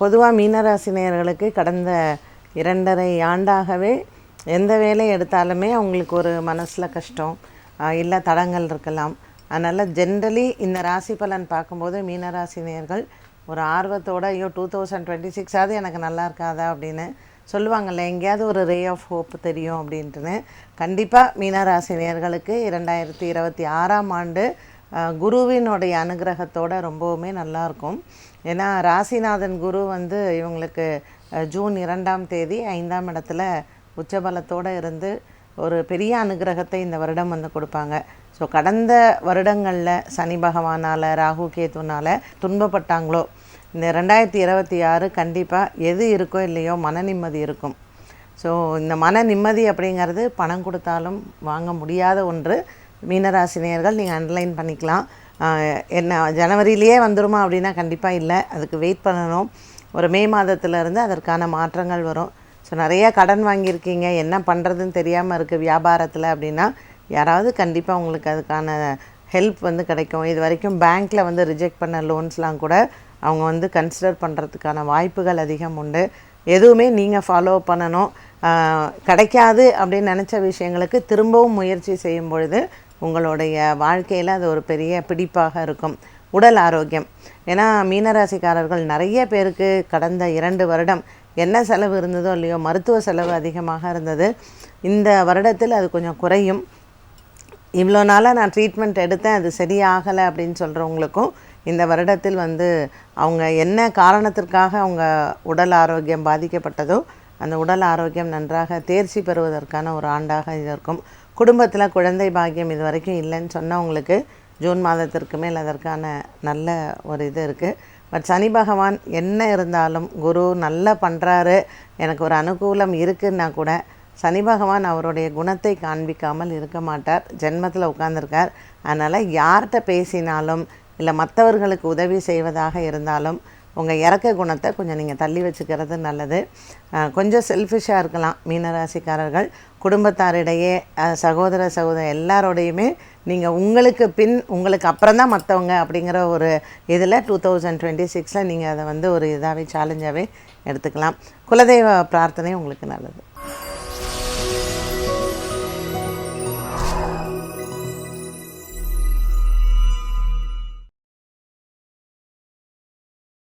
பொதுவாக மீனராசி நேயர்களுக்கு கடந்த இரண்டரை ஆண்டாகவே எந்த வேலை எடுத்தாலுமே அவங்களுக்கு ஒரு மனசில் கஷ்டம். இல்லை தடங்கள் இருக்கலாம். அதனால் ஜென்ரலி இந்த ராசி பலன் பார்க்கும்போது மீனராசி நேயர்கள் ஒரு ஆர்வத்தோட ஐயோ டூ தௌசண்ட் டுவெண்ட்டி சிக்ஸாவது எனக்கு நல்லா இருக்காதா? அப்படின்னு சொல்லுவாங்கள்ல எங்கேயாவது ஒரு ரே ஆஃப் ஹோப் தெரியும் அப்படின்ட்டுன்னு. கண்டிப்பாக மீனராசினியர்களுக்கு இரண்டாயிரத்தி இருபத்தி ஆறாம் ஆண்டு குருவினுடைய அனுகிரகத்தோடு ரொம்பவுமே நல்லாயிருக்கும் ஏன்னா ராசிநாதன் குரு வந்து இவங்களுக்கு ஜூன் இரண்டாம் தேதி ஐந்தாம் இடத்துல உச்சபலத்தோடு இருந்து ஒரு பெரிய அனுகிரகத்தை இந்த வருடம் வந்து கொடுப்பாங்க. ஸோ கடந்த வருடங்களில் சனி பகவானால் ராகு கேத்துனால் துன்பப்பட்டாங்களோ இந்த ரெண்டாயிரத்தி இருபத்தி ஆறு கண்டிப்பாக எது இருக்கோ இல்லையோ மன நிம்மதி இருக்கும். ஸோ இந்த மன நிம்மதி அப்படிங்கிறது பணம் கொடுத்தாலும் வாங்க முடியாத ஒன்று. மீனராசினியர்கள் நீங்கள் அண்டர்லைன் பண்ணிக்கலாம். என்ன ஜனவரியிலேயே வந்துருமா அப்படின்னா கண்டிப்பாக இல்லை. அதுக்கு வெயிட் பண்ணணும். ஒரு மே மாதத்துலேருந்து அதற்கான மாற்றங்கள் வரும். ஸோ நிறையா கடன் வாங்கியிருக்கீங்க. என்ன பண்ணுறதுன்னு தெரியாமல் இருக்குது வியாபாரத்தில் அப்படின்னா யாராவது கண்டிப்பாக உங்களுக்கு அதுக்கான ஹெல்ப் வந்து கிடைக்கும். இது வரைக்கும் பேங்க்கில் வந்து ரிஜெக்ட் பண்ண லோன்ஸ்லாம் கூட அவங்க வந்து கன்சிடர் பண்ணுறதுக்கான வாய்ப்புகள் அதிகம் உண்டு. எதுவுமே நீங்கள் ஃபாலோ பண்ணணும். கிடைக்காது அப்படின்னு நினச்ச விஷயங்களுக்கு திரும்பவும் முயற்சி செய்யும் பொழுது உங்களுடைய வாழ்க்கையில் அது ஒரு பெரிய பிடிப்பாக இருக்கும். உடல் ஆரோக்கியம். ஏன்னா மீனராசிக்காரர்கள் நிறைய பேருக்கு கடந்த இரண்டு வருடம் என்ன செலவு இருந்ததோ இல்லையோ மருத்துவ செலவு அதிகமாக இருந்தது. இந்த வருடத்தில் அது கொஞ்சம் குறையும். இவ்வளோ நாளாக நான் ட்ரீட்மெண்ட் எடுத்தேன் அது சரியாகலை அப்படின்னு சொல்கிறவங்களுக்கும் இந்த வருடத்தில் வந்து அவங்க என்ன காரணத்திற்காக அவங்க உடல் ஆரோக்கியம் பாதிக்கப்பட்டதோ அந்த உடல் ஆரோக்கியம் நன்றாக தேர்ச்சி பெறுவதற்கான ஒரு ஆண்டாக இது இருக்கும். குடும்பத்தில் குழந்தை பாக்கியம் இது வரைக்கும் இல்லைன்னு சொன்னவங்களுக்கு ஜூன் மாதத்திற்கு மேல் அதற்கான நல்ல ஒரு இது இருக்குது பட் சனி பகவான் என்ன இருந்தாலும் குரு நல்லா பண்ணுறாரு எனக்கு ஒரு அனுகூலம் இருக்குன்னா கூட சனி பகவான் அவருடைய குணத்தை காண்பிக்காமல் இருக்க மாட்டார். ஜென்மத்தில் உட்காந்துருக்கார் அதனால் யார்கிட்ட பேசினாலும் இல்லை மற்றவர்களுக்கு உதவி செய்வதாக இருந்தாலும் உங்கள் இறக்க குணத்தை கொஞ்சம் நீங்கள் தள்ளி வச்சுக்கிறது நல்லது. கொஞ்சம் செல்ஃபிஷாக இருக்கலாம் மீனராசிக்காரர்கள். குடும்பத்தாரிடையே சகோதர சகோதர எல்லாரோடையுமே நீங்கள் உங்களுக்கு பின் உங்களுக்கு அப்புறம் தான் மற்றவங்க அப்படிங்கிற ஒரு இதில் டூ தௌசண்ட் டுவெண்ட்டி சிக்ஸில் நீங்கள் அதை வந்து ஒரு இதாகவே சேலஞ்சாகவே எடுத்துக்கலாம். குலதெய்வ பிரார்த்தனை உங்களுக்கு நல்லது.